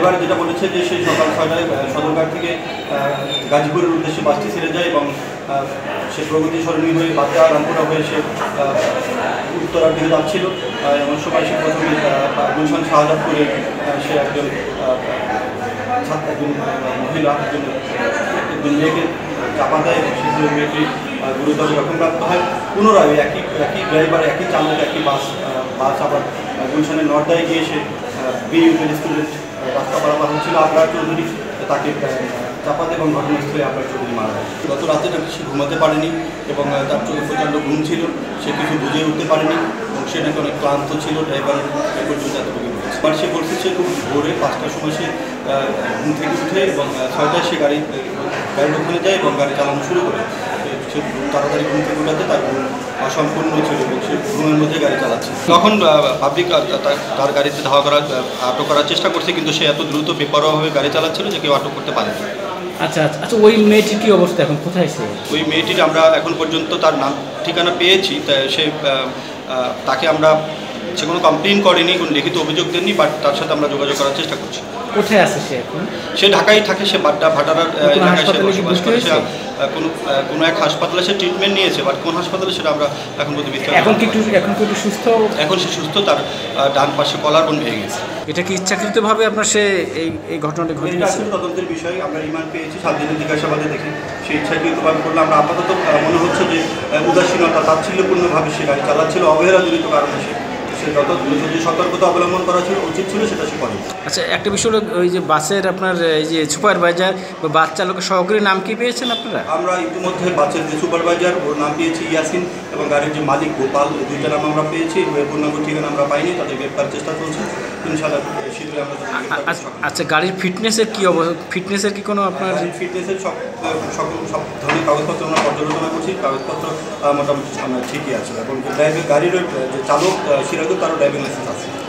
এবার যেটা বলেছে যে সেই সকাল ছয়টায় সদরঘাট থেকে গাজীপুরের উদ্দেশ্যে বাসটি ছেড়ে যায় এবং সে প্রগতি সরণী হয়ে বাচ্চা রামপুরা হয়ে সে উত্তরার দিকে যাচ্ছিল। এমন সময় সে প্রথমে গুলশান শাহজাদপুরে সে একজন একজন মহিলা, একজন একজন মেয়েকে চাপা দেয় সেই মেয়েটি গুরুতর জখমপ্রাপ্ত হয়। পুনরায় একই একই ড্রাইভার একই চালক, একই বাস বাস আবার গুলশানের নর্দায় গিয়ে সে বিইউপি স্টুডেন্ট রাস্তা পারাপার হচ্ছিল আবরার চৌধুরী তাকে আহ, চাপা দেয় এবং ঘটনাস্থলে আবরার চৌধুরী মারা যায়। গত রাতে নাকি সে ঘুমাতে পারেনি এবং তার চোখে প্রচণ্ড ঘুম ছিল। সে কিছু বুঝে উঠতে পারেনি এবং সে নাকি অনেক ক্লান্ত ছিল। ড্রাইভার এ পর্যন্ত এতটুকু এবার সে বলছে সে খুব ভোরে পাঁচটার সময় সে ঘুম থেকে উঠে এবং ছয়টায় সে গাড়ি গাড়ির ওখানে যায় এবং গাড়ি চালানো শুরু করে। সে তাড়াতাড়ি ঘুম থেকে উঠাতে তার ঘুম অসম্পূর্ণ ছিল রুমের মধ্যে গাড়ি চালাচ্ছে। তখন পাবলিক তার গাড়িতে ধাওয়া করার আটক করার চেষ্টা করছে কিন্তু সে এত দ্রুত বেপরোয়াভাবে গাড়ি চালাচ্ছিল যে কেউ আটক করতে পারেনি। আচ্ছা আচ্ছা আচ্ছা ওই মেয়েটির কি অবস্থা এখন? কোথায় সে? ওই মেয়েটির আমরা এখন পর্যন্ত তার নাম ঠিকানা পেয়েছি তা সে তাকে আমরা সে কোনো কমপ্লেন করেনি কোনো লিখিত অভিযোগ দেননি বাট তার সাথে আমরা যোগাযোগ করার চেষ্টা করছি। কোথায় আছে সে এখন? সে ঢাকায় থাকে সে বাড্ডা ভাটারার এলাকায় সে বসবাস করে। সে কোনো কোনো এক হাসপাতালে সে ট্রিটমেন্ট নিয়েছে বাট কোন হাসপাতালে সেটা আমরা এখন পর্যন্ত বিস্তারিত এখন কি এখন কি সুস্থ? এখন সে সুস্থ তার ডান পাশে কলার বোন ভেঙে গেছে। এটা কি ইচ্ছাকৃতভাবে আপনার সে এই এই ঘটনাটি এটা ঘটিয়েছে আসলে তদন্তের বিষয় আমরা রিমান্ড পেয়েছি সাত দিনের জিজ্ঞাসাবাদে দেখি সেই ইচ্ছাকৃতভাবে করলে। আমরা আপাতত মনে হচ্ছে যে উদাসীনতা তাচ্ছিল্যপূর্ণভাবে সে গাড়ি চালাচ্ছিল অবহেলাজনিত কারণে সে সে যত যে সতর্কতা অবলম্বন করা ছিল উচিত ছিল সেটা সে আচ্ছা একটা বিষয় হলো ওই যে বাসের আপনার এই যে সুপারভাইজার বা বাস চালকের সহকারী নাম কি পেয়েছেন আপনারা? আমরা ইতিমধ্যে বাসের যে সুপারভাইজার ওর নাম পেয়েছি ইয়াসিন এবং গাড়ির যে মালিক গোপাল দুইটা নাম আমরা পেয়েছি। এর পূর্ণাঙ্গ ঠিকানা আমরা পাইনি তাদের গ্রেপ্তার চেষ্টা চলছে। ইনশাআল্লাহ শীঘ্রই আমরা আচ্ছা- আচ্ছা গাড়ির ফিটনেসের কি অবস্থা ফিটনেসের কি কোনো আপনার ফিটনেসের সব সব ধরনের কাগজপত্র আমরা পর্যালোচনা করছি। কাগজপত্র মোটামুটি ঠিকই আছে। এবং ড্রাইভিং গাড়ির যে চালক আহ, সিরাজুল তারও ড্রাইভিং লাইসেন্স আছে